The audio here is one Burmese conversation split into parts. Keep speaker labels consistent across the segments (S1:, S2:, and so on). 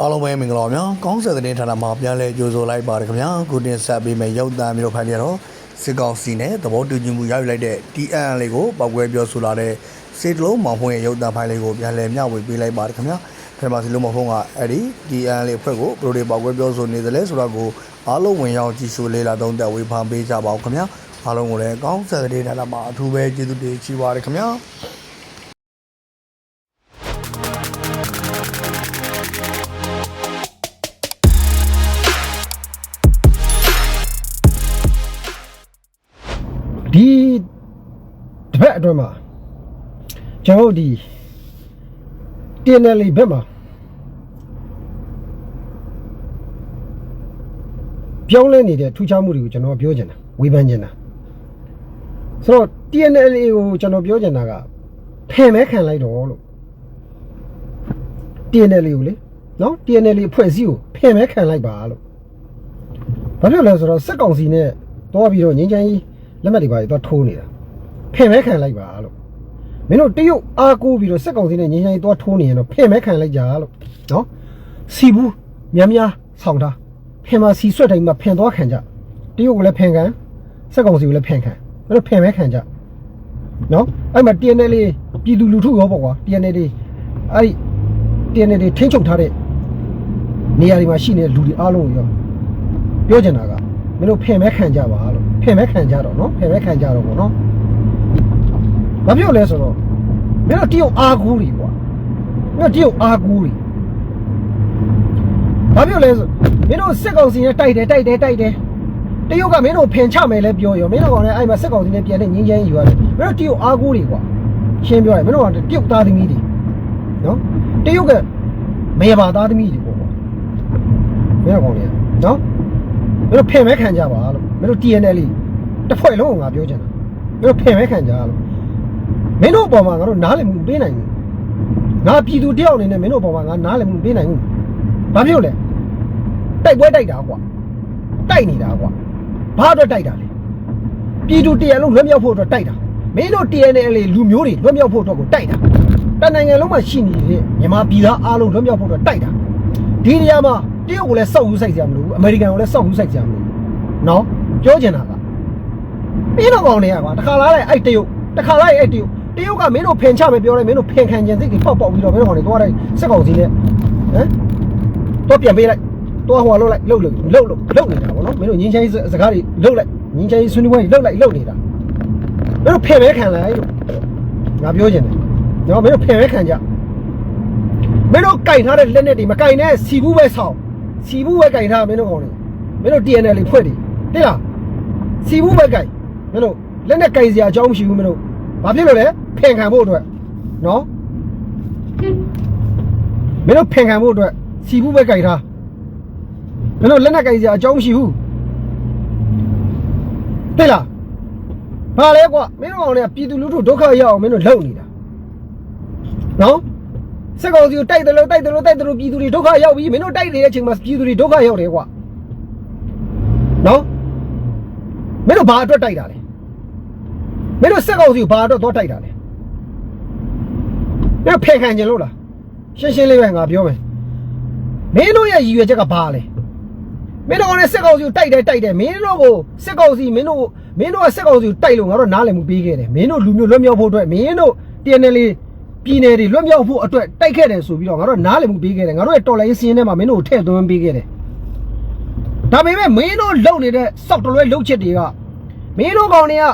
S1: အားလုံးပဲမင်္ဂလာပါဗျာကောင်းဆက်တဲ့ဌာနမှာပြန်လဲကြိုဆိုလိုက်ပါတယ်ခင်ဗျာခုတင်ဆက်ပေးမယ့်ရုပ်သံမျိုးဖိုင်တွေတော့စစ်ကောင်စီနဲ့သဘောတူညီမှုရယူလိုက်တဲ့ TN လေးကိုပောက်ကွဲပြောဆိုလာတဲ့စေတလုံးမောင်ဖွင့်ရဲ့ရုပ်သံဖိုင်လေးကိုပြန်လဲမျှဝေပေးလိုက်ပါတယ်ခင်ဗျာခင်ဗျာစီလုံးမောင်ဖွင့်ကအဲ့ဒီ TN လေးအဖွဲ့ကိုဘယ်လိုတွေပောက်ကွဲပြောဆိုနေသလဲဆိုတော့ကိုအားလုံးဝင်ရောက်ကြည့်ရှုလေးလာသုံးသက်ဝေဖန်ပေးကြပါဦးခင်ဗျာအားလုံးကိုလည်းကောင်းဆက်တဲ့ဌာနမှာအထူးပဲကျေးဇူးတင်ချီးပါတယ်ခင်ဗျာ
S2: အတွင်းမှာကျွန်တော်တို့ဒီ TNL ဘက်မှာပြောင်းလဲနေတဲ့ထူးခြားမှုတွေကိုကျွန်တော်ပြောချင်တာဝေဖန်ချင်တာဆိုတော့ TNL ကိုကျွန်တော်ပြောချင်တာကဖယ်မဲခံလိုက်တော့လို့ TNL ကိုလေနော် TNL အဖွဲ့အစည်းကိုဖယ်မဲခံလိုက်ပါလို့ဘာဖြစ်လဲဆိုတော့စက်ကောင်စီနဲ့တွားပြီးတော့ငင်းချမ်းကြီးလက်မှတ်တွေပါတော့ထိုးနေတာ ဖယ်မဲခံလိုက်ပါလို့မင်းတို့တရုတ်အားကိုးပြီးတော့စက်ကောင်စီနဲ့ငင်းချမ်းကြီးတွားထိုးနေရင်တော့ဖယ်မဲခံလိုက်ကြလို့နော်စီဘူးများများဆောင်တာဖင်မှာစီဆွတ်တိုင်းမှာဖင်သွားခံကြတရုတ်ကလည်းဖင်ခံစက်ကောင်စီကလည်းဖင်ခံမင်းတို့ဖင်မဲခံကြနော်အဲ့မှာ TNL ပြည်သူလူထုရောပေါ့ကွာ TNL အဲ့ဒီ TNL ထိန်းချုပ်ထားတဲ့နေရာတွေမှာရှိနေတဲ့လူတွေအားလုံးကိုရောပြောချင်တာကမင်းတို့ဖင်မဲခံကြပါလို့ဖင်မဲခံကြတော့နော်ဖင်မဲခံကြတော့ပေါ့နော် ဘာပြောလဲဆိုတော့မင်းတို့တရုတ်အားကိုးတွေကွာမင်းတို့တရုတ်အားကိုးတွေဘာပြောလဲဆိုမင်းတို့စစ်ကောင်စီနဲ့တိုက်တယ်တိုက်တယ်တိုက်တယ်တရုတ်ကမင်းတို့ဖင်ချမယ်လဲပြောရောမင်းတို့ကောင်လည်းအဲ့မှာစစ်ကောင်စီနဲ့ပြန်တဲ့ငင်းချမ်းယူရတယ်မင်းတို့တရုတ်အားကိုးတွေကွာရှင်းပြောရရင်မင်းတို့ကတရုတ်သားသမီးတွေနော်တရုတ်ကမေဘာသားသမီးတွေပေါ့ကွာမင်းတို့ကောင်လည်းနော်မင်းတို့ဖင်မဲခံကြပါလို့မင်းတို့ TNL တစ်ဖွဲ့လုံးကိုငါပြောချင်တာမင်းတို့ဖင်မဲခံကြလို့ မင်းတို့အပေါ်မှာငါတို့နားလည်မှုမပေးနိုင်ဘူးငါပြည်သူတယောက်အနေနဲ့မင်းတို့အပေါ်မှာငါနားလည်မှုမပေးနိုင်ဘူးဘာဖြစ်လို့လဲတိုက်ပွဲတိုက်တာကွာတိုက်နေတာကွာဘာအတွက်တိုက်တာလဲပြည်သူတရားလုံးလွတ်မြောက်ဖို့အတွက်တိုက်တာမင်းတို့ TNL လူမျိုးတွေလွတ်မြောက်ဖို့အတွက်ကိုတိုက်တာတနိုင်ငံလုံးမှာရှိနေတဲ့မြန်မာပြည်သားအားလုံးလွတ်မြောက်ဖို့အတွက်တိုက်တာဒီနေရာမှာတရုတ်ကိုလည်းစောက်ယူဆိုင်ကြမလို့အမေရိကန်ကိုလည်းစောက်ယူဆိုင်ကြမလို့နော်ပြောချင်တာကမင်းတို့ကောင်တွေကကွာတခါလာလိုက်အဲ့တရုတ်တခါလိုက်အဲ့တရုတ် တရုတ်ကမင်းတို့ဖင်ချမယ်ပြောလိုက်မင်းတို့ဖင်ခံကျင်စိတ်တွေပေါက်ပေါက်ပြီးတော့မင်းတို့ကောင်တွေသွားတိုင်းစက်ကောင်စီနဲ့ဟမ်တော့ပြန်ပေးလိုက်တော့ဟိုလှုပ်လိုက်လှုပ်လှုပ်လှုပ်လှုပ်လှုပ်နေတာဗောနော်မင်းတို့ငင်းချိုင်းစကားတွေလှုပ်လိုက်ငင်းချိုင်းဆွေးနွေးပွဲတွေလှုပ်လိုက်လှုပ်နေတာမင်းတို့ဖင်မဲခံလိုက်လို့ငါပြောချင်တယ်နော်မင်းတို့ဖင်မဲခံကြမင်းတို့ကင်ထားတဲ့လက်နဲ့တွေမကင်နဲ့စီဘူးပဲဆောင်းစီဘူးပဲကင်ထားမင်းတို့ကောင်တွေမင်းတို့ TNL ဖွဲ့တယ်သိလားစီဘူးပဲကင်မင်းတို့လက်နဲ့ကင်စရာအကြောင်းမရှိဘူးမင်းတို့ဘာဖြစ်လို့လဲ ဖင်ခံဖို့အတွက်နော်မင်းတို့ဖင်ခံဖို့အတွက်စီဘူးပဲကင်ထားမင်းတို့လက်နဲ့ကင်စရာအကြောင်းမရှိဘူးသိလားဘာလဲကွာမင်းတို့ကောင်တွေကပြည်သူလူထုဒုက္ခရောက်အောင်မင်းတို့လုပ်နေတာနော်စက်ကောင်စီကိုတိုက်တယ်လို့တိုက်တယ်လို့တိုက်တယ်လို့ပြည်သူတွေဒုက္ခရောက်ပြီမင်းတို့တိုက်နေတဲ့အချိန်မှာပြည်သူတွေဒုက္ခရောက်တယ်ကွာနော်မင်းတို့ဘာအတွက်တိုက်တာလဲမင်းတို့စက်ကောင်စီကိုဘာအတွက်သွားတိုက်တာလဲ မင်းတို့ဖယ်ခံကြလို့လားရှင်းရှင်းလေးပဲငါပြောမယ်မင်းတို့ရဲ့ရည်ရွယ်ချက်ကဘာလဲမင်းတို့ကလည်းစက်ကောင်စီကိုတိုက်တယ်တိုက်တယ်မင်းတို့ကိုစက်ကောင်စီမင်းတို့မင်းတို့ကစက်ကောင်စီကိုတိုက်လို့ငါတို့နားလည်မှုပေးခဲ့တယ်မင်းတို့လူမျိုးလွတ်မြောက်ဖို့အတွက်မင်းတို့ TNL ပြည်နယ်တွေလွတ်မြောက်ဖို့အတွက်တိုက်ခဲ့တယ်ဆိုပြီးတော့ငါတို့နားလည်မှုပေးခဲ့တယ်ငါတို့ရဲ့တော်လိုင်းစင်းထဲမှာမင်းတို့ကိုထည့်သွင်းပေးခဲ့တယ်ဒါပေမဲ့မင်းတို့လုံနေတဲ့စောက်တလွဲလုံချက်တွေကမင်းတို့ကောင်တွေက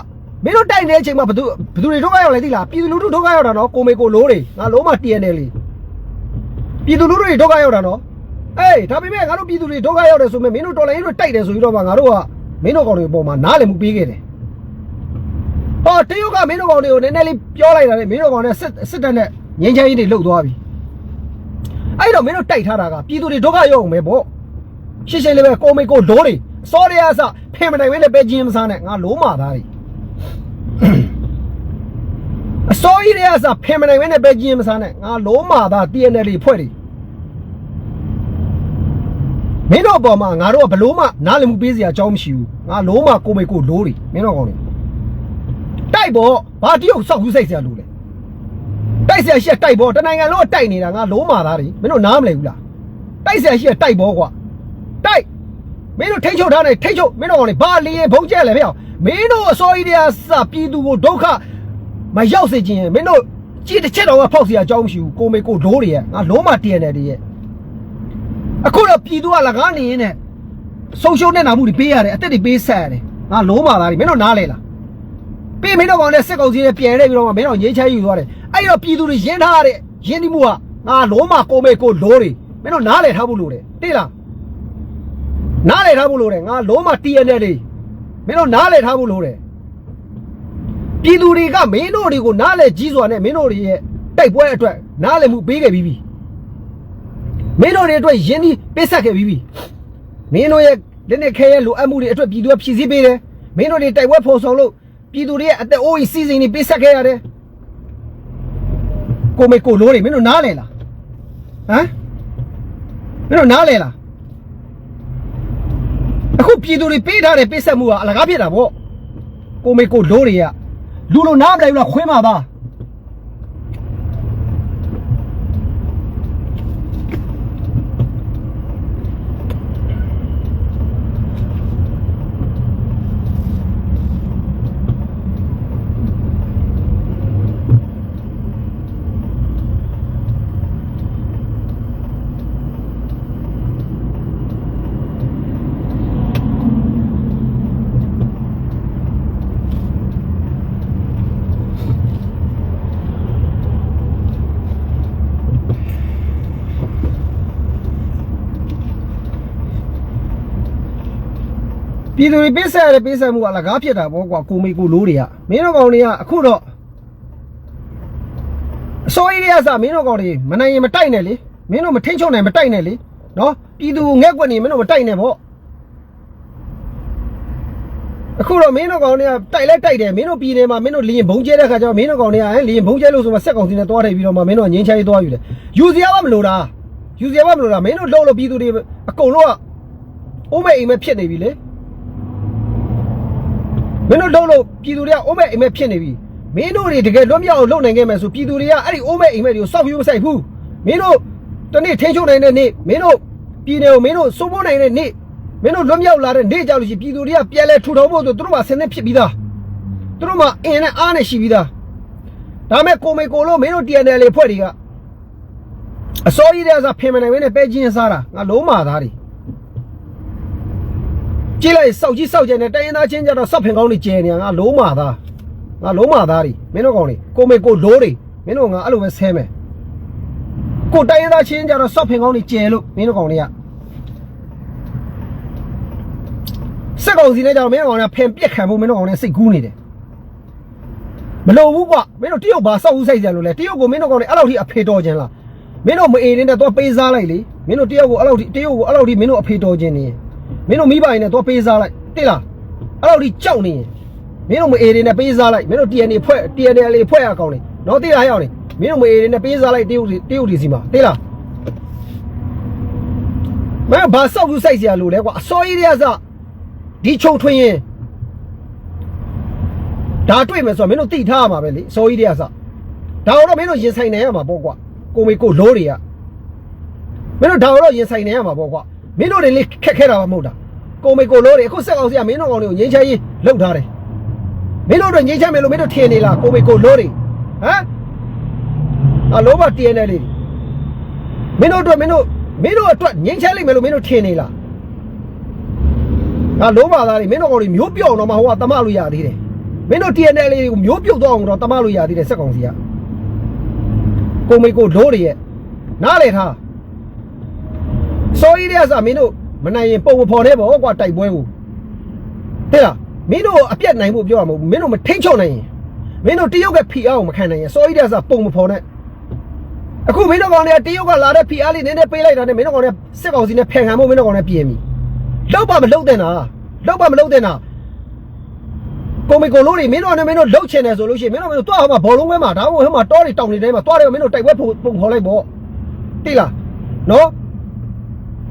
S2: မင်းတို့တိုက်နေတဲ့အချိန်မှာဘသူဘသူတွေဒုက္ခရောက်လဲသိလားပြည်သူလူထုဒုက္ခရောက်တာနော်ကိုမေကိုလိုးတွေငါလုံးမ TNL လေပြည်သူလူထုတွေဒုက္ခရောက်တာနော်အေးဒါပေမဲ့ငါတို့ပြည်သူတွေဒုက္ခရောက်တယ်ဆိုမှမင်းတို့တော်လိုင်းတွေတိုက်တယ်ဆိုပြီးတော့မှငါတို့ကမင်းတို့ကောင်တွေအပေါ်မှာနားလည်မှုပေးခဲ့တယ်ဟောတရုတ်ကမင်းတို့ကောင်တွေကိုနည်းနည်းလေးပြောလိုက်တာလေမင်းတို့ကောင်နဲ့စစ်စစ်တပ်နဲ့ငင်းချမ်းရေးတွေလှုပ်သွားပြီအဲ့တော့မင်းတို့တိုက်ထားတာကပြည်သူတွေဒုက္ခရောက်အောင်ပဲပေါ့ရှင်းရှင်းလေးပဲကိုမေကိုလိုးတွေစောရရအစဖင်မနိုင်ဝဲနဲ့ပဲချင်းမစားနဲ့ငါလိုးမာသားတွေ အစောကြီးတွေအစဖင်မနိုင်ဝဲနဲ့ပဲချင်းမစားနဲ့ငါလိုးမာသား TNL တွေဖွဲ့တွေမင်းတို့အပေါ်မှာငါတို့ကဘလို့မှနားလည်မှုပေးစရာအကြောင်းမရှိဘူးငါလိုးမာကိုမေကိုလိုးတွေမင်းတို့ကောင်တွေတိုက်ပေါ့ဘာတရုတ်စောက်ကူးစိတ်ဆရာလို့လဲတိုက်ဆရာရှက်တိုက်ပေါ့တနိုင်ငံလုံးကတိုက်နေတာငါလုံးမာသားတွေမင်းတို့နားမလဲဘူးလားတိုက်ဆရာရှိရတိုက်ဘောကွာတိုက်မင်းတို့ထိတ်ချုပ်ထားတယ်ထိတ်ချုပ်မင်းတို့ကောင်လေဘာလီရင်ဘုံကျက်လဲဖေအောင်မင်းတို့အစိုးရတွေကစပြည်သူကိုဒုက္ခ မရောက်စေခြင်းမင်းတို့ကြည့်တစ်ချက်တော့ဖောက်เสียအကြောင်းမရှိဘူးကိုမေကိုဒိုးတွေရဲ့ငါလုံးမတည်နေတယ်ရဲ့အခုတော့ပြည်သူကလကားနေရင်နဲ့ဆုံးရှုံးနေတာမှုတွေပေးရတယ်အသက်တွေပေးဆက်ရတယ်ငါလုံးမသားတွေမင်းတို့နားလေလား ပြီးမင်းတို့ကောင်နဲ့စက်ကောင်စီနဲ့ပြန်နေပြီးတော့မှမင်းတို့ငိမ့်ချယူသွားတယ်အဲ့တော့ပြည်သူတွေရင်းထားတဲ့ရင်းနှီးမှုကငါလုံးမကိုမေကိုလိုတွေမင်းတို့နားလေထားဖို့လိုတယ်တိလားနားလေထားဖို့လိုတယ်ငါလုံးမ TNL တွေမင်းတို့နားလေထားဖို့လိုတယ် ပြည်သူတွေကမင်းတို့တွေကိုနားလေကြီးစွာနဲ့မင်းတို့တွေရဲ့တိုက်ပွဲအတွက်နားလေမှုပေးခဲ့ပြီးပြီမင်းတို့တွေအတွက်ရင်းနှီးပေးဆက်ခဲ့ပြီးပြီမင်းတို့ရဲ့လက်နဲ့ခဲရဲ့လိုအပ်မှုတွေအတွက်ပြည်သူကဖြည့်ဆည်းပေးတယ်မင်းတို့တွေတိုက်ပွဲဖော်ဆောင်လို့ပြည်သူတွေရဲ့အသက်အိုးအိမ်စီစဉ်နေပေးဆက်ခဲ့ရတယ်ကိုမေကိုလိုးတွေမင်းတို့နားလဲလားဟမ်မင်းတို့နားလဲလားအခုပြည်သူတွေပေးထားတဲ့ပေးဆက်မှုကအလကားဖြစ်တာဗောကိုမေကိုလိုးတွေက လူလိုနားမလိုက်ဘူးလားခွင်းမှာပါ ပြည်သူတွေပေးဆက်ရတဲ့ပေးဆက်မှုကအလကားဖြစ်တာပေါ့ကွာကိုမေကိုလိုးတွေကမင်းတို့ကောင်တွေကအခုတော့အစိုးရရစမင်းတို့ကောင်တွေမနိုင်ရင်မတိုက်နဲ့လေမင်းတို့မထိန်ချုံနိုင်မတိုက်နဲ့လေနော်ပြည်သူငက်ကွက်နေမင်းတို့မတိုက်နဲ့ပေါ့အခုတော့မင်းတို့ကောင်တွေကတိုက်လဲတိုက်တယ်မင်းတို့ပြည်နယ်မှာမင်းတို့လီရင်ဘုံကျဲတဲ့ခါကျတော့မင်းတို့ကောင်တွေကဟဲ့လီရင်ဘုံကျဲလို့ဆိုမှစက်ကောင်စီနဲ့တွားတယ်ပြီးတော့မှမင်းတို့ကငင်းချရေးတွားယူတယ်ယူစရာမမလိုတာယူစရာမမလိုတာမင်းတို့လှုပ်လို့ပြည်သူတွေအကုန်လုံးကအိုးမဲ့အိမ်မဲ့ဖြစ်နေပြီလေ မင်းတို့လုံးလို့ပြည်သူတွေကအိုးမဲ့အိမ်မဲ့ဖြစ်နေပြီမင်းတို့တွေတကယ်လွတ်မြောက်အောင်လုပ်နိုင်ခဲ့မယ်ဆိုပြည်သူတွေကအဲ့ဒီအိုးမဲ့အိမ်မဲ့တွေကိုစောက်ယူမဆိုင်ဘူးမင်းတို့တနေ့ထိန်းချုပ်နိုင်တဲ့နေ့မင်းတို့ပြည်နယ်ကိုမင်းတို့စိုးမိုးနိုင်တဲ့နေ့မင်းတို့လွတ်မြောက်လာတဲ့နေ့ကြောက်လို့ရှိရင်ပြည်သူတွေကပြန်လဲထူထောင်ဖို့ဆိုသူတို့ကဆင်းနေဖြစ်ပြီးသားသူတို့မှအင်းနဲ့အားနဲ့ရှိပြီးသားဒါမဲ့ကိုမေကိုလို့မင်းတို့ TNL လေဖွဲ့တွေကအစိုးရတဲ့ဆိုဖင်မနိုင်ဘဲနဲ့ပဲချင်းစားတာငါလုံးမာသားတွေ ကြည့်လိုက်စောက်ကြီးစောက်ကြနေတိုင်းရင်းသားချင်းကြတော့စောက်ဖင်ကောင်းတွေကျဲနေငါလုံးမာသားငါလုံးမာသားတွေမင်းတို့ကောင်တွေကိုမေကိုလိုးတွေမင်းတို့ငါအဲ့လိုပဲဆဲမယ်ကိုတိုင်းရင်းသားချင်းကြတော့စောက်ဖင်ကောင်းတွေကျဲလို့မင်းတို့ကောင်တွေကစက်ကောင်စီနဲ့ကြတော့မင်းတို့ကောင်တွေကဖင်ပြက်ခံဖို့မင်းတို့ကောင်တွေစိတ်ကူးနေတယ်မလိုဘူးကွာမင်းတို့တရုတ်ဘာစောက်ဦးဆိုင်ကြလို့လဲတရုတ်ကိုမင်းတို့ကောင်တွေအဲ့လောက်ထိအဖေတော်ခြင်းလားမင်းတို့မအေးနေတဲ့တော့ပေးစားလိုက်လေမင်းတို့တရုတ်ကိုအဲ့လောက်ထိတရုတ်ကိုအဲ့လောက်ထိမင်းတို့အဖေတော်ခြင်းနေရင် မင်းတို့မိဘရင်နဲ့တော့ပေးစားလိုက်တိလားအဲ့လိုဒီကြောက်နေရင်မင်းတို့မအေးတွေနဲ့ပေးစားလိုက်မင်းတို့ TNA ဖွဲ့ TNA လေးဖွဲ့ရကောင်းလေနော်တိလားဟဲ့အောင်လေမင်းတို့မအေးတွေနဲ့ပေးစားလိုက်တရုတ်တွေတရုတ်တွေစီမှာတိလားမင်းဘာစောက်ဘူးစိုက်စရာလို့လဲကွာအစောကြီးတွေကစဒီချုံထွင်းရင်ဒါတွေ့မယ်ဆိုတော့မင်းတို့သိထားရမှာပဲလေအစောကြီးတွေကစဒါတော့မင်းတို့ရင်ဆိုင်နိုင်ရမှာပေါ့ကွာကိုမေကိုလိုးတွေကမင်းတို့ဒါတော့ရင်ဆိုင်နိုင်ရမှာပေါ့ကွာမင်းတို့တွေလေခက်ခဲတာမှမဟုတ်တာ ကိုမေကိုလို့တွေအခုစက်အောင်စီကမင်းတို့ကောင်တွေကိုငိမ့်ချရေးလောက်ထားတယ်မင်းတို့တွေငိမ့်ချမယ်လို့မင်းတို့ထင်နေလားကိုမေကိုလို့တွေဟမ်အလောဘ TNL လေးမင်းတို့အတွက်မင်းတို့မင်းတို့အတွက်ငိမ့်ချလိမ့်မယ်လို့မင်းတို့ထင်နေလားငါလောဘသားတွေမင်းတို့ကောင်တွေမျိုးပြော့တော့မှဟိုကတမလို့ရသေးတယ်မင်းတို့ TNL လေးကိုမျိုးပြုတ်တော့အောင်တော့တမလို့ရသေးတယ်စက်ကောင်စီကကိုမေကိုလို့တွေရဲ့နားလေထားစောကြီးတဲ့ဆာမင်းတို့ မနိုင်ရင်ပုံမဖော်နဲ့ပေါ့ကွာတိုက်ပွဲကိုဟဲ့လားမင်းတို့အပြတ်နိုင်ဖို့ပြောရမှာမဟုတ်ဘူးမင်းတို့မထိန်ချော့နိုင်ရင်မင်းတို့တရုတ်ကဖိအားကိုမခံနိုင်ရင်စောကြီးတဲ့ဆာပုံမဖော်နဲ့အခုမင်းတို့ကောင်တွေကတရုတ်ကလာတဲ့ဖိအားလေးနည်းနည်းပေးလိုက်တာနဲ့မင်းတို့ကောင်တွေစစ်ကောင်စီနဲ့ဖန်ခံဖို့မင်းတို့ကောင်တွေပြင်ပြီလောက်ပါမလောက်တဲ့နာလောက်ပါမလောက်တဲ့နာကိုမီကိုလို့တွေမင်းတို့နဲ့မင်းတို့လှုပ်ချင်တယ်ဆိုလို့ရှိရင်မင်းတို့မင်းတို့တွားဟောမှာဘောလုံးဝဲမှာဒါမှမဟုတ်ဟိုမှာတောတွေတောင်တွေထဲမှာတွားတယ်မင်းတို့တိုက်ပွဲပုံဖော်လိုက်ပေါ့တိလားနော်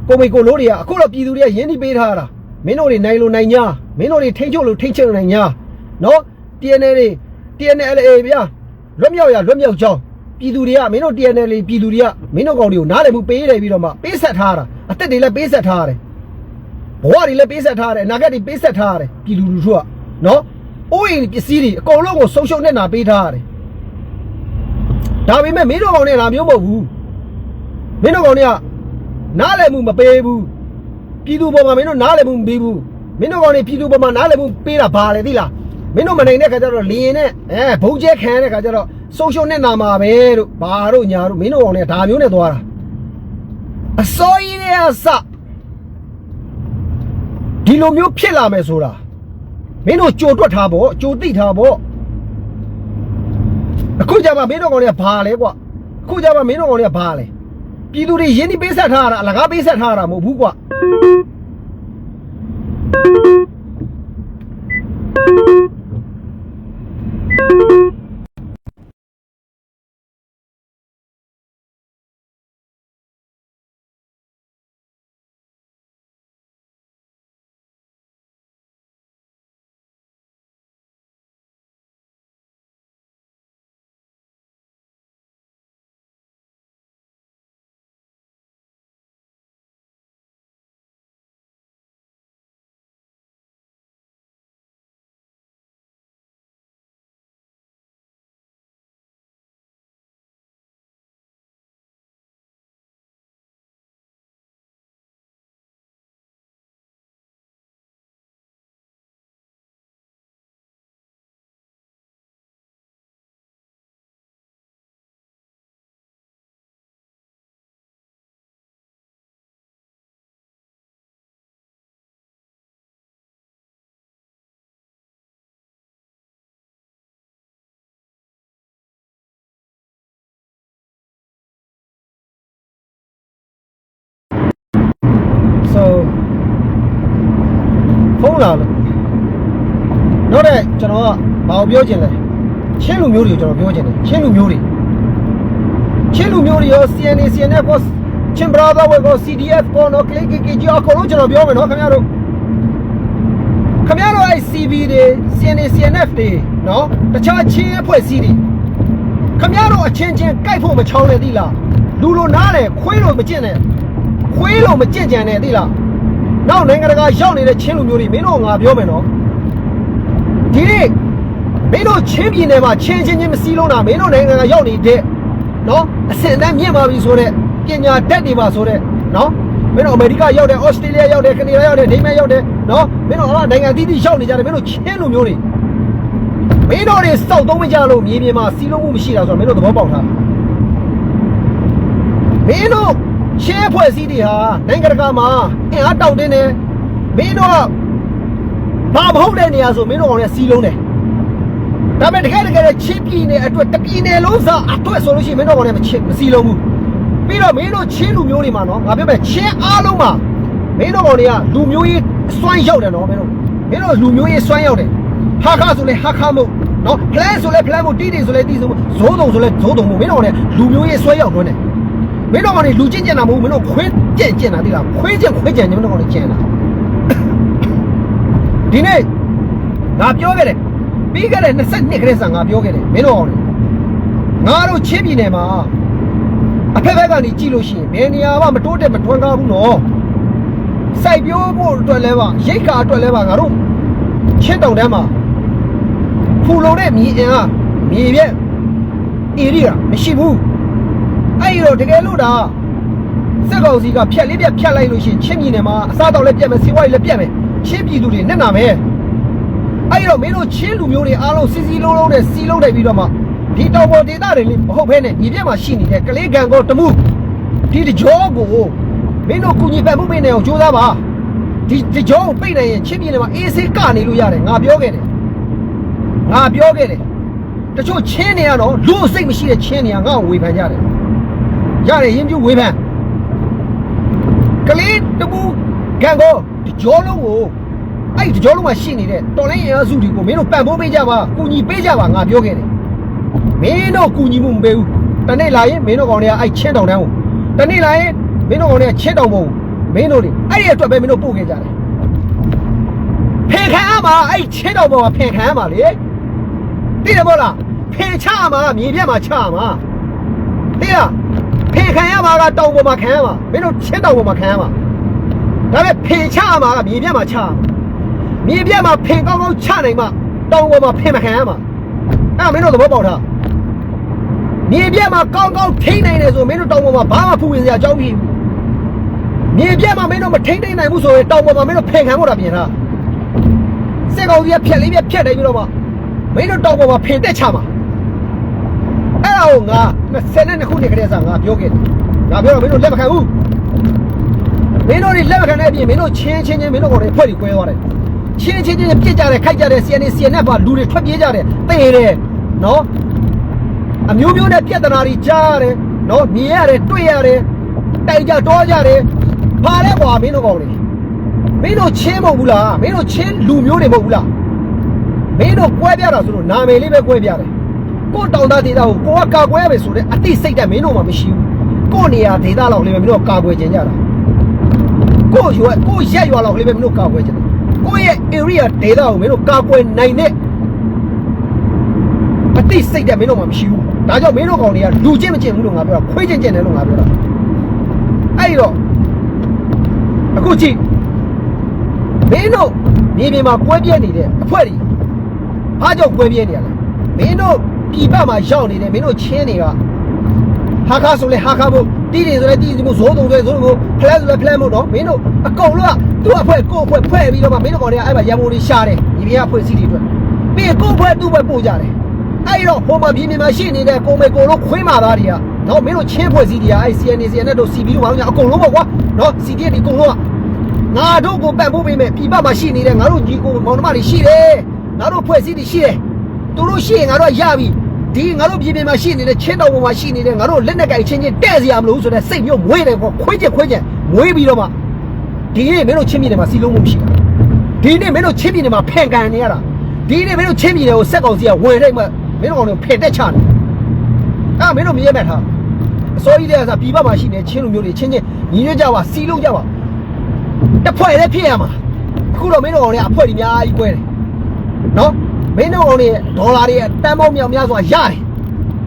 S2: ကိုမေကိုလို့တွေကအခုတော့ပြည်သူတွေကရင်းနှီးပေးထားတာမင်းတို့တွေနိုင်လို့နိုင်ညာမင်းတို့တွေထိန်းချုပ်လို့ထိန်းချုပ်နိုင်ညာနော် TNL တွေ TNLA ဗျာလွတ်မြောက်ရလွတ်မြောက်ကြောင်းပြည်သူတွေကမင်းတို့ TNL ပြည်သူတွေကမင်းတို့ကောင်တွေကိုနားလည်မှုပေးတယ်ပြီးတော့မှပေးဆက်ထားတာအသက်တွေလည်းပေးဆက်ထားရတယ်ဘဝတွေလည်းပေးဆက်ထားရတယ်အနာဂတ်တွေပေးဆက်ထားရတယ်ပြည်သူလူထုကနော်အိုးအိမ်ပစ္စည်းတွေအကုန်လုံးကိုဆုံးရှုံးနေတာပေးထားရတယ်ဒါပေမဲ့မင်းတို့ကောင်တွေလာမျိုးမဟုတ်ဘူးမင်းတို့ကောင်တွေက နားလည်မှုမပေးဘူးပြည်သူပေါ်မှာမင်းတို့နားလည်မှုမပေးဘူးမင်းတို့ကောင်တွေပြည်သူပေါ်မှာနားလည်မှုပေးတာဘာလဲသိလားမင်းတို့မနိုင်တဲ့ခါကျတော့လင်းနဲ့အဲဘုံကျဲခံရတဲ့ခါကျတော့ဆုံးရှုံးနေတာမှာပဲတို့ဘာတို့ညာတို့မင်းတို့ကောင်တွေကဒါမျိုးနဲ့သွားတာအစိုးရရဲ့အစဒီလိုမျိုးဖြစ်လာမယ်ဆိုတာမင်းတို့ကြိုတွက်ထားဖို့ကြိုသိထားဖို့အခုကြမှာမင်းတို့ကောင်တွေကဘာလဲကွာအခုကြမှာမင်းတို့ကောင်တွေကဘာလဲ ပြည်သူတွေရင်းနှီးပေးဆက်ထားတာအလကားပေးဆက်ထားတာမဟုတ်ဘူးကွာ ဖုန်းလာလို့တော့တဲ့ကျွန်တော်ကဘာကိုပြောချင်လဲချင်းလူမျိုးတွေကိုကျွန်တော်ပြောချင်တယ်ချင်းလူမျိုးတွေချင်းလူမျိုးတွေရော CNA CNF ကိုချင်း brother ဝေကို CDF ကိုနော် click click ကြောအကုန်လုံးကျွန်တော်ပြောမယ်နော်ခင်ဗျားတို့ခင်ဗျားတို့အဲ့ CB တွေ CNA CNF တွေနော်တခြားချင်းအဖွဲ့အစည်းတွေခင်ဗျားတို့အချင်းချင်းကြိုက်ဖို့မချောင်းနဲ့သီလားလူလိုနားတယ်ခွေးလိုမကျင့်နဲ့ခွေးလို့မကြင့်ကြံနဲ့သိလား နောက်နိုင်ငံတကာရောက်နေတဲ့ချင်းလူမျိုးတွေမင်းတို့ငါပြောမယ်နော်ဒီနေ့မင်းတို့ချင်းပြည်နယ်မှာချင်းချင်းချင်းမစည်းလုံးတာမင်းတို့နိုင်ငံကရောက်နေတဲ့နော်အစင်အတန်းမြင့်ပါပြီဆိုတော့ပညာတတ်နေပါဆိုတော့နော်မင်းတို့အမေရိကရောက်တယ်ဩစတြေးလျရောက်တယ်ကနေဒါရောက်တယ်ဒိန်းမတ်ရောက်တယ်နော်မင်းတို့အလားနိုင်ငံအသီးသီးရောက်နေကြတယ်မင်းတို့ချင်းလူမျိုးတွေမင်းတို့တွေစောက်သုံးမကြလို့မြေပြင်မှာစီးလုံးမှုမရှိတာဆိုတော့မင်းတို့သဘောပေါက်ထားမင်းတို့ ရှင်းဖွဲ့စည်းတွေဟာနိုင်ငံတကာမှာအင်အားတောင့်တင်းတယ်မင်းတို့ကဘာမဟုတ်တဲ့နေရာဆိုမင်းတို့ကောင်လည်းစီးလုံးတယ်ဒါပေမဲ့တကယ်တကယ်ချင်းပြည်နယ်အတွက်တပြည်နယ်လုံးစားအတွက်ဆိုလို့ရှိရင်မင်းတို့ကောင်လည်းမချင်းမစီးလုံးဘူးပြီးတော့မင်းတို့ချင်းလူမျိုးတွေမှာနော်ငါပြောမယ်ချင်းအားလုံးမှာမင်းတို့ကောင်တွေကလူမျိုးရေးစွမ်းရောက်တယ်နော်မင်းတို့မင်းတို့လူမျိုးရေးစွမ်းရောက်တယ်ဟာခဆိုလဲဟာခမို့နော်ဖလဲဆိုလဲဖလဲမို့တီးတီဆိုလဲတီးဆိုမို့ဇိုးတုံဆိုလဲဇိုးတုံမို့မင်းတို့ကောင်လည်းလူမျိုးရေးစွမ်းရောက်တွန်းတယ် မင်းတို့ကောင်တွေလူချင်းကျင်တာမဟုတ်ဘူးမင်းတို့ခွေးကျင်ကျင်တာသိလားခွေးကျင်ခွေးကျင်နေမင်းတို့ကောင်တွေကျင်တာဒီနေ့ငါပြောခဲ့တယ်ပြီးခဲ့တဲ့22ခရက်ဆန်ငါပြောခဲ့တယ်မင်းတို့ကောင်တွေငါတို့ချင်းပြည်နယ်မှာအဖက်ဖက်ကနေကြည့်လို့ရှိရင်ဘယ်နေရာမှမတိုးတက်မထွန်းကားဘူးနော်စိုက်ပျိုးဖို့အတွက်လဲပါရိတ်ခါအတွက်လဲပါငါတို့ချင်းတောင်တန်းမှာဖူလုံတဲ့မြေအင်အားမြေပြက်ဧရိယာမရှိဘူး အဲ့ဒီတော့တကယ်လို့ဒါစက်ကောင်စီကဖြက်လေးပြက်ဖြတ်လိုက်လို့ရှိရင်ချင်းပြည်နယ်မှာအစားတောက်လည်းပြတ်မယ်စီးပွားရေးလည်းပြတ်မယ်ချင်းပြည်သူတွေနဲ့နာမယ်အဲ့ဒီတော့မင်းတို့ချင်းလူမျိုးတွေအားလုံးစီစီလုံးလုံးနဲ့စီလုံးနေပြီးတော့မှဒီတောင်ပေါ်ဒေသတွေလေးမဟုတ်ဘဲနဲ့ညီပြက်မှာရှိနေတဲ့ကလေးကံကောတမှုဒီတကြောကိုမင်းတို့ကုညီပံ့မှုပေးနေအောင်ကြိုးစားပါဒီတကြောကိုပိတ်နိုင်ရင်ချင်းပြည်နယ်မှာအေးဆေးကနေလို့ရတယ်ငါပြောခဲ့တယ်ငါပြောခဲ့တယ်တချို့ချင်းတွေကတော့လူအစိတ်မရှိတဲ့ချင်းတွေကငါ့ကိုဝေဖန်ကြတယ် ရတယ်ရင်ပြူဝေဖန်ကလေးတပူကံကိုဒီကြောလုံးကိုအဲ့ဒီကြောလုံးမှာရှိနေတဲ့တော်လိုင်းရင်အစုတွေကိုမင်းတို့ပံ့ပိုးပေးကြပါကူညီပေးကြပါငါပြောခဲ့တယ်မင်းတို့ကူညီမှုမပေးဘူးတနေ့လာရင်မင်းတို့ကောင်တွေကအဲ့ချင်းတောင်တန်းကိုတနေ့လာရင်မင်းတို့ကောင်တွေကချင်းတောင်ပုံမင်းတို့တွေအဲ့ဒီအတွက်ပဲမင်းတို့ပို့ခဲ့ကြတယ် ဖင်ခံရမှာအဲ့ချင်းတောင်ပုံကဖင်ခံရမှာလေသိတယ်မို့လားဖင်ချရမှာမြေပြတ်မှာချရမှာသိလားဖေခံရမှာကတောင်ပေါ်မှာခံရမှာမင်းတို့ချင်းတောင်ပေါ်မှာခံရမှာဒါပေမဲ့ဖေချရမှာကမြေပြတ်မှာချရမှာမြေပြတ်မှာဖေကောင်းကောင်းချနိုင်မှာတောင်ပေါ်မှာဖေမခံရမှာအဲ့ဒါမင်းတို့သဘောပေါက်ထားမြေပြတ်မှာကောင်းကောင်းထိနိုင်တယ်ဆိုမင်းတို့တောင်ပေါ်မှာဘာမှဖူဝင်စရာအကြောင်းမရှိဘူးမြေပြတ်မှာမင်းတို့မထိနိုင်နိုင်ဘူးဆိုရင်တောင်ပေါ်မှာမင်းတို့ဖေခံဖို့တာပြင်ထားစစ်ကောင်ကြီးကဖြက်လေးပြက်ဖြက်တယ်ပြီးတော့မှမင်းတို့တောင်ပေါ်မှာဖေတက်ချမှာအဲ့ ဒါကိုငါ22ခုနှစ်ကလေးစားငါပြောခဲ့တယ်ငါပြောတော့မင်းတို့လက်မခံဘူးမင်းတို့တွေလက်မခံတဲ့အပြင်မင်းတို့ချင်းချင်းချင်းမင်းတို့ကိုယ်တွေဖွဲ့ပြီးကွဲသွားတယ်ချင်းချင်းချင်းပြစ်ကြတယ်ခိုက်ကြတယ် CNA CNF ပါလူတွေထွက်ပြေးကြတယ်တေးတယ်နော်အမျိုးမျိုးနဲ့ပြဿနာတွေကြားရတယ်နော်မြင်ရတယ်တွေ့ရတယ်တိုက်ကြတောကြတယ်ဘာလဲကွာမင်းတို့ကောင်တွေမင်းတို့ချင်းမဟုတ်ဘူးလားမင်းတို့ချင်းလူမျိုးတွေမဟုတ်ဘူးလားမင်းတို့ကွဲပြတာဆိုတော့နာမည်လေးပဲကွဲပြတယ် ကိုတောင်သားဒေသကိုကိုကကာကွယ်ရမယ်ဆိုတဲ့အသိစိတ်ဓာတ်မင်းတို့မှမရှိဘူးကိုနေရာဒေသလောက်လေးပဲမင်းတို့ကာကွယ်ခြင်းကြတာကိုရွာကိုရက်ရွာလောက်လေးပဲမင်းတို့ကာကွယ်ခြင်းကိုရဲ့ area ဒေသကိုမင်းတို့ကာကွယ်နိုင်တဲ့အသိစိတ်ဓာတ်မင်းတို့မှမရှိဘူးဒါကြောင့်မင်းတို့ကောင်တွေကလူချင်းမချင်းဘူးလို့ငါပြောတာခွေးချင်းချင်းတယ်လို့ငါပြောတာအဲ့တော့အခုကြည့်မင်းတို့မြေပြင်မှာကွဲပြဲနေတဲ့အဖွဲ့တွေဘာကြောင့်ကွဲပြဲနေရလဲမင်းတို့ ပြည်ပမှာရောက်နေတယ်မင်းတို့ချင်းတွေကဟာခါဆိုလဲဟာခါဖို့တီးတယ်ဆိုလဲတီးစီဖို့ဇိုးတုံဆိုလဲဇိုးတုံဖလက်ဆိုလဲဖလက်ဖို့နော်မင်းတို့အကုန်လုံးကသူ့အဖွဲကိုယ့်အဖွဲဖွဲ့ပြီးတော့မှမင်းတို့ကောင်တွေကအဲ့မှာရံမိုးတွေရှာတယ်ဒီပြဖွဲ့စည်းတွေအတွက်ပြီးရင်ကိုယ့်အဖွဲသူ့အဖွဲပို့ကြတယ်အဲ့တော့ဟိုမှာပြည်မြေမှာရှိနေတဲ့ကိုမေကိုလို့ခွင်းမာသားတွေကနော်မင်းတို့ချင်းဖွဲ့စည်းတွေကအဲ့ CNA CNA တို့ CB တို့ဘာလို့ညာအကုန်လုံးပေါ့ကွာနော် CDN ဒီအကုန်လုံးကငါတို့ကိုပံ့ပိုးပေးမယ်ပြည်ပမှာရှိနေတဲ့ငါတို့ညီကိုမောင်နှမတွေရှိတယ်ငါတို့ဖွဲ့စည်းတွေရှိတယ် သူတို့ရှိရင်ငါတို့ကရပြီဒီငါတို့ပြည်ပြည်မှာရှိနေတဲ့ချင်းတော်ပေါ်မှာရှိနေတဲ့ငါတို့လက်နက်ကင်ချင်းချင်းတဲ့စရာမလိုဘူးဆိုတဲ့စိတ်မျိုးမွေးတယ်ပေါ့ခွေးချက်ခွေးချက်မွေးပြီးတော့မှဒီနေ့မင်းတို့ချင်းပြည်နယ်မှာစီလုံးမှုမရှိတာဒီနေ့မင်းတို့ချင်းပြည်နယ်မှာဖန်ကန်နေရတာဒီနေ့မင်းတို့ချင်းပြည်နယ်ကိုစက်ကောင်စီကဝင်လိုက်မှမင်းတို့ကောင်တွေဖယ်တက်ချတယ်အဲ့မင်းတို့မြင်ရမဲ့ထားအစိုးရတဲ့ကပြည်ပမှာရှိနေချင်းလူမျိုးတွေချင်းချင်းညီညွတ်ကြပါစီလုံးကြပါတစ်ဖွဲ့လည်းဖြစ်ရမှာအခုတော့မင်းတို့ကောင်တွေအဖွဲ့ကြီးအများကြီးကွဲတယ်နော် မင်းတို့ကောင်တွေဒေါ်လာတွေတန်ပေါင်းမြောင်များစွာရတယ်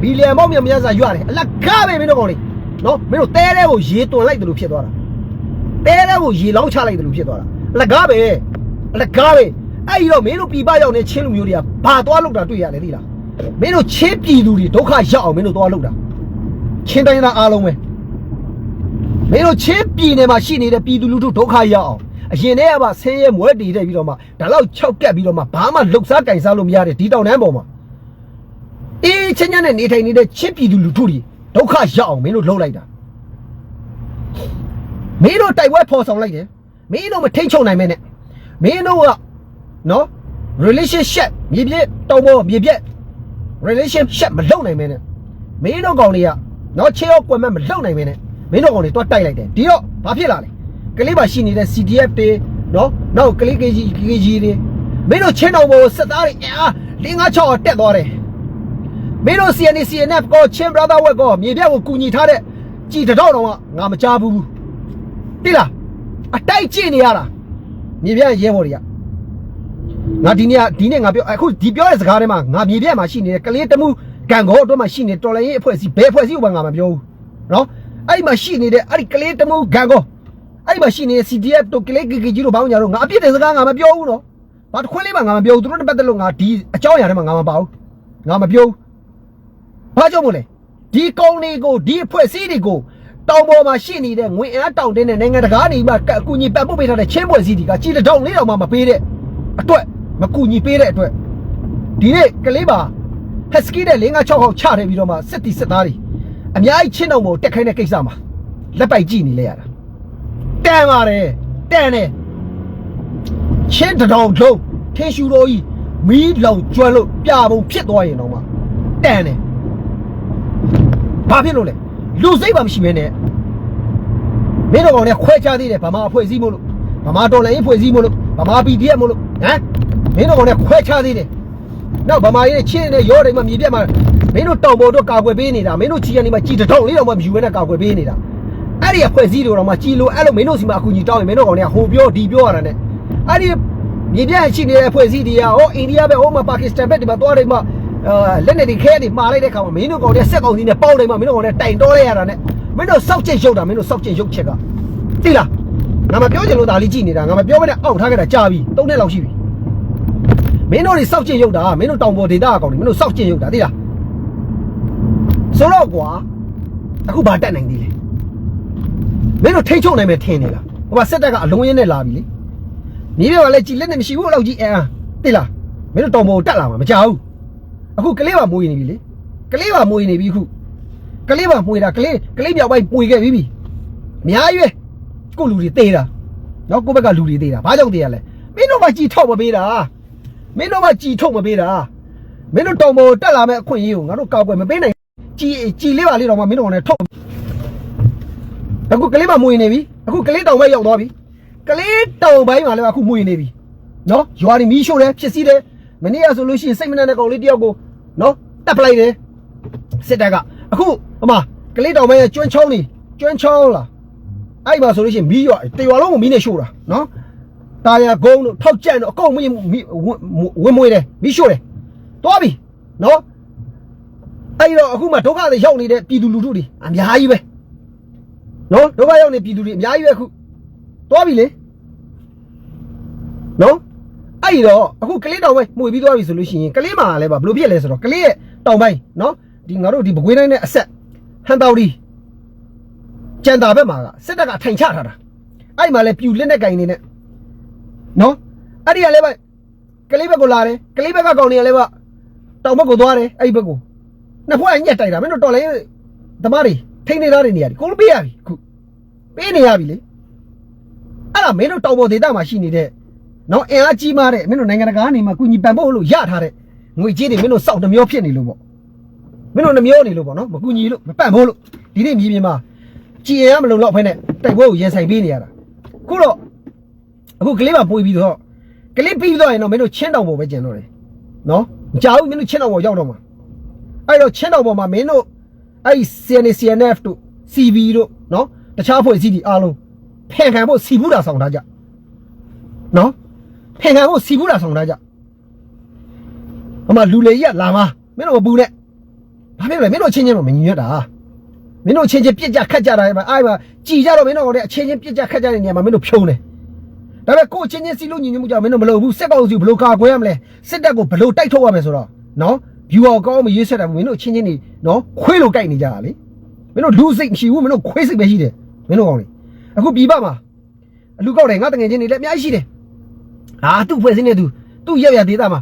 S2: ဘီလီယံပေါင်းမြောင်များစွာရတယ်အလကားပဲမင်းတို့ကောင်တွေနော်မင်းတို့တဲတဲကိုရေတွန်လိုက်တယ်လို့ဖြစ်သွားတာတဲတဲကိုရေလောင်းချလိုက်တယ်လို့ဖြစ်သွားတာအလကားပဲအလကားပဲအဲ့ဒီတော့မင်းတို့ပြည်ပရောက်နေချင်းလူမျိုးတွေကဘာသွားလောက်တာတွေ့ရတယ်သိလားမင်းတို့ချင်းပြည်သူတွေဒုက္ခရောက်အောင်မင်းတို့သွားလောက်တာချင်းတိုင်းသားအားလုံးပဲမင်းတို့ချင်းပြည်နယ်မှာရှိနေတဲ့ပြည်သူလူထုဒုက္ခရောက်အောင် အရင်တည်းကမှဆင်းရဲမွဲတည်တဲ့ပြီးတော့မှဒါလောက်၆ကက်ပြီးတော့မှဘာမှလှုပ်ရှားကင်စားလို့မရတဲ့ဒီတောင်တန်းပေါ်မှာအေးချင်းချင်းနဲ့နေထိုင်နေတဲ့ချင်းပြည်သူလူထုတွေဒုက္ခရောက်အောင်မင်းတို့လှုပ်လိုက်တာမင်းတို့တိုက်ပွဲဖော်ဆောင်လိုက်တယ်မင်းတို့မထိန်ချုံနိုင်မဲနဲ့မင်းတို့ကနော် relationship မြေပြည့်တောင်ပေါ်မြေပြည့် relationship မလုပ်နိုင်မဲနဲ့မင်းတို့ကောင်တွေကနော်ချေရောကွယ်မဲ့မလုပ်နိုင်မဲနဲ့မင်းတို့ကောင်တွေတွားတိုက်လိုက်တယ်ဒီတော့ဘာဖြစ်လာလဲ ကလေးပါရှိနေတဲ့ CDF တွေနော်နောက်ကလေး KG KG တွေမင်းတို့ချင်းတော်ဘောစစ်သားတွေအာလင်းငါချောက်တက်သွားတယ်မင်းတို့ CNC CNF ကိုချင်း brother ဝက်ကိုမြေပြတ်ကိုကူညီထားတဲ့ကြည်တောက်တော့ငါမကြားဘူးတိလားအတိုက်ကျင့်နေရတာမြေပြတ်ရဲဘော်တွေကငါဒီနေ့ဒီနေ့ငါပြောအခုဒီပြောတဲ့စကားထဲမှာငါမြေပြတ်မှာရှိနေတဲ့ကလေးတမှုဂန်ကောအတွက်မှာရှိနေတော်လည်းရေးအဖွဲ့အစည်းဘယ်အဖွဲ့အစည်းကိုမှငါမပြောဘူးနော်အဲ့ဒီမှာရှိနေတဲ့အဲ့ဒီကလေးတမှုဂန်ကော အဲ့ဒီမှာရှိနေတဲ့ CDF တို့ကလေးကကကြီးတို့ဘောင်းညာတို့ငါအပြစ်တဲ့စကားငါမပြောဘူးနော်။ဘာတစ်ခွန်းလေးမှငါမပြောဘူးသူတို့နဲ့ပတ်သက်လို့ငါဒီအကြောင်းအရာတွေမှာငါမပါဘူး။ငါမပြောဘူး။ဘာကြောင့်မို့လဲ။ဒီကောင်းလေးကိုဒီအဖွဲ့အစည်းတွေကိုတောင်ပေါ်မှာရှိနေတဲ့ငွေအားတောင်တင်းတဲ့နိုင်ငံတကာနေမှာအကူအညီပတ်ပို့ပေးထားတဲ့ချင်းပွဲစည်းတွေကကြီးတောင်လေးတောင်မှမပေးတဲ့အတွက်မကူညီပေးတဲ့အတွက်ဒီနေ့ကလေးပါဟက်စကီတဲ့5 6ဟောက်ချတယ်ပြီးတော့မှစစ်တီစစ်သားတွေအများကြီးချင်းတော်ကိုတက်ခိုင်းတဲ့ကိစ္စမှာလက်ပိုက်ကြည့်နေလဲရတာ တန်ပါတယ်တန်တယ်ချင်းတတောင်လုံးထင်းရှူတော်ကြီးမီးလောင်ကျွမ်းလို့ပြပုံဖြစ်သွားရင်တော့မှတန်တယ်ဘာဖြစ်လို့လဲလူစိတ်ပါမရှိမဲနဲ့မင်းတို့ကောင်လည်းခွဲခြားသေးတယ်ဗမာအဖွဲ့အစည်းမို့လို့ဗမာတော်လည်းအဖွဲ့အစည်းမို့လို့ဗမာ PDF မို့လို့ဟမ်မင်းတို့ကောင်လည်းခွဲခြားသေးတယ်နောက်ဗမာရေးချင်းနဲ့ရောတိုင်းမှာမြေပြတ်မှာမင်းတို့တောင်ပေါ်တို့ကာကွယ်ပေးနေတာမင်းတို့ချီရနေမှာကြည်တထောင်လေးတော့မှမယူဘဲနဲ့ကာကွယ်ပေးနေတာ အဲ့ဒီအဖွဲ့အစည်းတွေတော့မှကြည်လို့အဲ့လိုမင်းတို့စီမှာအကူကြီးတောင်းရင်မင်းတို့ကောင်တွေကဟိုပြောဒီပြောရတာ ਨੇ အဲ့ဒီမြေပြန့်ရှိနေတဲ့အဖွဲ့အစည်းတွေကဟောအိန္ဒိယပဲဟောမှာပါကစ္စတန်ဘက်တွေမှာသွားတယ်မှာအာလက်နဲ့ဒီခဲတွေမှားလိုက်တဲ့ခါမှာမင်းတို့ကောင်တဲ့စက်ကောင်စီနဲ့ပေါက်လိုက်မှမင်းတို့ကောင်တဲ့တိုင်တော်လိုက်ရတာနဲ့မင်းတို့စောက်ကျစ်ရုပ်တာမင်းတို့စောက်ကျစ်ရုပ်ချက်ကသိလားငါမပြောချင်လို့ဒါလေးကြည့်နေတာငါမပြောဘဲနဲ့အောက်ထားခဲ့တာကြာပြီ၃နှစ်လောက်ရှိပြီမင်းတို့တွေစောက်ကျစ်ရုပ်တာမင်းတို့တောင်ပေါ်ဒေတာကောင်တွေမင်းတို့စောက်ကျစ်ရုပ်တာသိလားဆိုတော့ကွာအခုဘာတက်နိုင်သေးလဲ မင်းတို့ထိတ်ချုပ်နိုင်မယ်ထင်နေလားဟိုကစက်တက်ကအလုံးရင်းနဲ့လာပြီလေမြေပြကလည်းကြည်လက်နဲ့မရှိဘူးအဲ့လောက်ကြီးအန်သိလားမင်းတို့တောင်ပေါ်တက်လာမှာမကြောက်ဘူးအခုကလေးပါမွေနေပြီလေကလေးပါမွေနေပြီအခုကလေးပါမွေတာကလေးကလေးပြောက်ပိုင်းပွေခဲ့ပြီးပြီအများကြီးပဲကိုလူတွေတေးတာနော်ကိုဘက်ကလူတွေတေးတာဘာကြောင့်တေးရလဲမင်းတို့မှကြည်ထောက်မပေးတာမင်းတို့မှကြည်ထုတ်မပေးတာမင်းတို့တောင်ပေါ်တက်လာမဲ့အခွင့်အရေးကိုငါတို့ကောက်ွယ်မပေးနိုင်ကြည်ကြည်လေးပါလေးတော့မှမင်းတို့ကလည်းထုတ် အခုကလေးပါမွေနေပြီအခုကလေးတောင်ဘက်ရောက်သွားပြီကလေးတောင်ပိုင်းမှာလည်းအခုမွေနေပြီနော်ရွာတွေမီးရှို့တယ်ဖြစ်စီတယ်မနေ့ကဆိုလို့ရှိရင်စိတ်မနှံတဲ့ကောင်လေးတယောက်ကိုနော်တက်ပလိုက်တယ်စစ်တပ်ကအခုဟိုမှာကလေးတောင်မဲကျွန်းချောင်းနေကျွန်းချောင်းလားအဲ့မှာဆိုလို့ရှိရင်မီးရွာတရွာလုံးကိုမီးနဲ့ရှို့တာနော်တာယာကုန်းတို့ထောက်ကြံ့တို့အကုန်မီးမီးဝင်မွေတယ်မီးရှို့တယ်သွားပြီနော်အဲ့တော့အခုမှဒုက္ခတွေရောက်နေတဲ့ပြည်သူလူထုတွေအများကြီးပဲ နော်ဒုက္ခရောက်နေပြည်သူတွေအများကြီးပဲအခုသွားပြီလေနော်အဲ့တော့အခုကလေးတောင်ပိုင်းမှုပြီးသွားပြီဆိုလို့ရှိရင်ကလေးမှာလည်းပါဘယ်လိုဖြစ်လဲဆိုတော့ကလေးရဲ့တောင်ပိုင်းနော်ဒီငါတို့ဒီပကွေးတိုင်းနဲ့အဆက်ဟန်တော်ဒီကျန်တာဘက်မှာကစစ်တပ်ကထိုင်ချထားတာအဲ့မှာလည်းပြူလက်နဲ့ကင်နေနဲ့နော်အဲ့ဒီကလည်းပဲကလေးဘက်ကိုလာတယ်ကလေးဘက်ကကောင်နေလည်းပါတောင်ဘက်ကိုသွားတယ်အဲ့ဒီဘက်ကိုနှစ်ဖွဲ့ညက်တိုက်တာမင်းတို့တော်လည်းဓမ္မတွေ ထိနေသားတွေနေရတယ်ကိုလိုပေးရပြီအခုပေးနေရပြီလေအဲ့ဒါမင်းတို့တောင်ပေါ်ဒေသမှာရှိနေတဲ့နော်အင်အားကြီးမားတဲ့မင်းတို့နိုင်ငံတကာကနေမှကုညီပံ့ပို့လို့ရထားတဲ့ငွေကြေးတွေမင်းတို့စောက်နှမျောဖြစ်နေလို့ပေါ့မင်းတို့နှမျောနေလို့ပေါ့နော်မကုညီလို့မပံ့ပို့လို့ဒီနေ့မြေပြင်မှာကြည်ရမလုံတော့ဖဲနဲ့တိုက်ပွဲကိုရင်ဆိုင်ပေးနေရတာခုတော့အခုကလေးပါပွေပြီးတော့ကလေးပြီးတော့ရင်တော့မင်းတို့ချင်းတောင်ပေါ်ပဲကျင်တော့တယ်နော်မကြောက်ဘူးမင်းတို့ချင်းတောင်ပေါ်ရောက်တော့မှာအဲ့တော့ချင်းတောင်ပေါ်မှာမင်းတို့ အဲ့ CNA CNF တို့ CB တို့နော်တခြားဖွဲ့စည်းတွေအားလုံးဖန်ခံဖို့စီဘူးတာဆောင်ထားကြနော်ဖင်ခံဖို့စီဘူးတာဆောင်ထားကြအမလူလေကြီးကလာမမင်းတို့မပူနဲ့ဘာဖြစ်လဲမင်းတို့ချင်းချင်းမညီညွတ်တာမင်းတို့ချင်းချင်းပြစ်ကြခတ်ကြတာပဲအားပါကြည်ကြတော့မင်းတို့ကအချင်းချင်းပြစ်ကြခတ်ကြတဲ့နေရာမှာမင်းတို့ဖြုံးတယ်ဒါပေမဲ့ကိုချင်းချင်းစီလို့ညီညွတ်မှုကြောင့်မင်းတို့မလုပ်ဘူးစစ်ကောင်စီဘယ်လိုကာကွယ်ရမလဲစစ်တပ်ကိုဘယ်လိုတိုက်ထုတ်ရမလဲဆိုတော့နော် viewer ကောင်းမရေးဆက်တာဘူးမင်းတို့ချင်းချင်းနေနော်ခွေးလိုကြိုက်နေကြတာလေမင်းတို့လူစိတ်မရှိဘူးမင်းတို့ခွေးစိတ်ပဲရှိတယ်မင်းတို့ကောင်းလေအခုပြည်ပမှာအလူကောက်တယ်ငါတငယ်ချင်းတွေလည်းအများကြီးရှိတယ်ဟာသူ့ဖွဲ့စည်းနေသူသူ့ရက်ရဒေတာမှာ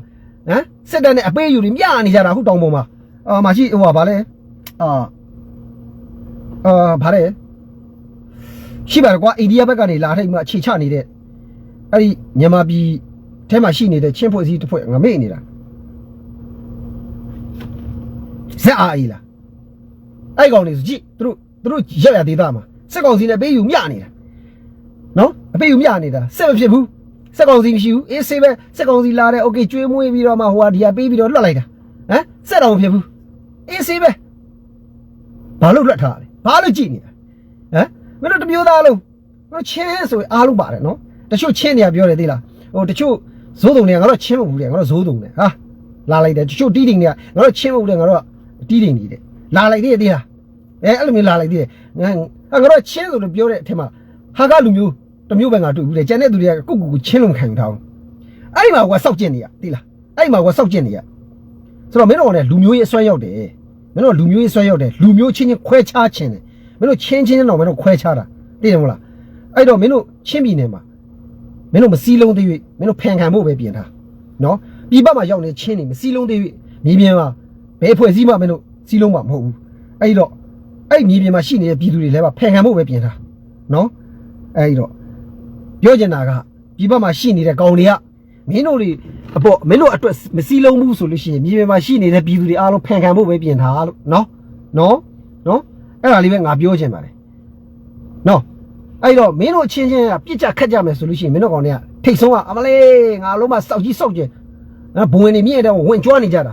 S2: ဟမ်စစ်တပ်နဲ့အပေးယူနေမြနေကြတာအခုတောင်ပေါ်မှာအာမရှိဟိုဟာဗာလဲအာအာဗာလဲရှိပါတော့ကွာအိန္ဒိယဘက်ကနေလာထိုက်မှအခြေချနေတဲ့အဲ့ဒီမြန်မာပြည်ထဲမှာရှိနေတဲ့ချင်းဖွဲ့စည်းတစ်ဖွဲ့ငမေ့နေတာ ဇက်အားအေးလားအဲ့ကောင်တွေဆိုကြည့်သူတို့သူတို့ရက်ရဒေတာမှာစစ်ကောင်စီနဲ့ပေးယူမြနေတာနော်အပေးယူမြနေတာစစ်မဖြစ်ဘူး စက်ကောင်စီမရှိဘူးအေးဆေးပဲစက်ကောင်စီလာတယ်โอเคကျွေးမွေးပြီးတော့မှဟိုဟာဒီဟာပေးပြီးတော့လွတ်လိုက်တာဟမ်စက်တော်မဖြစ်ဘူးအေးဆေးပဲဘာလို့လွတ်ထားလဲဘာလို့ကြည့်နေတာဟမ်မင်းတို့တစ်မျိုးသားလုံးမင်းချင်းဆိုရင်အားလုံးပါတယ်နော်တချို့ချင်းတွေကပြောတယ်သိလားဟိုတချို့ဇိုးတုံတွေကငါတို့ချင်းမဟုတ်ဘူးလေငါတို့ဇိုးတုံတွေဟာလာလိုက်တယ်တချို့တီးတိန်တွေကငါတို့ချင်းမဟုတ်တယ်ငါတို့ တီးတိန်တွေတဲ့လာလိုက်သေးတယ်သိလားအဲအဲ့လိုမျိုးလာလိုက်သေးတယ်ငါငါတို့ချင်းဆိုလို့ပြောတဲ့အထက်မှာဟာကလူမျိုးတမျိုးပဲငါတွေ့ဘူးလေကျန်တဲ့သူတွေကကုတ်ကူကိုချင်းလုံးခံထားအောင်အဲ့ဒီမှာကစောက်ကျင်နေရသိလားအဲ့ဒီမှာကစောက်ကျင်နေရဆိုတော့မင်းတို့ကလည်းလူမျိုးရေးအစွမ်းရောက်တယ်မင်းတို့လူမျိုးရေးအစွမ်းရောက်တယ်လူမျိုးချင်းချင်းခွဲခြားခြင်းတယ်မင်းတို့ချင်းချင်းတော့မင်းတို့ခွဲခြားတာသိတယ်မဟုတ်လားအဲ့တော့မင်းတို့ချင်းပြည်နယ်မှာမင်းတို့မစည်းလုံးသေး၍မင်းတို့ဖန်ခံဖို့ပဲပြင်ထားနော်ပြည်ပမှာရောက်နေချင်းနေမစည်းလုံးသေး၍မြေပြင်မှာ ဘယ်ဖွဲ့စည်းမှမင်းတို့စည်းလုံးမှာမဟုတ်ဘူးအဲ့တော့အဲ့မြေပြင်မှာရှိနေတဲ့ပြည်သူတွေလည်းပါဖန်ခံဖို့ပဲပြင်ထားနော်အဲ့တော့ပြောချင်တာကဒီဘက်မှာရှိနေတဲ့ကောင်တွေကမင်းတို့တွေအပေါ်မင်းတို့အတွက်မစည်းလုံးဘူးဆိုလို့ရှိရင်မြေပြင်မှာရှိနေတဲ့ပြည်သူတွေအားလုံးဖန်ခံဖို့ပဲပြင်ထားလို့နော်နော်နော်အဲ့ဒါလေးပဲငါပြောချင်ပါတယ်နော်အဲ့တော့မင်းတို့အချင်းချင်းကပြစ်ကြခတ်ကြမယ်ဆိုလို့ရှိရင်မင်းတို့ကောင်တွေကထိတ်ဆုံးကအမလေးငါလုံးမစောက်ကြီးစောက်ကျင်ဘဝင်နေမြင့်တဲ့ဝင်ကြွားနေကြတာ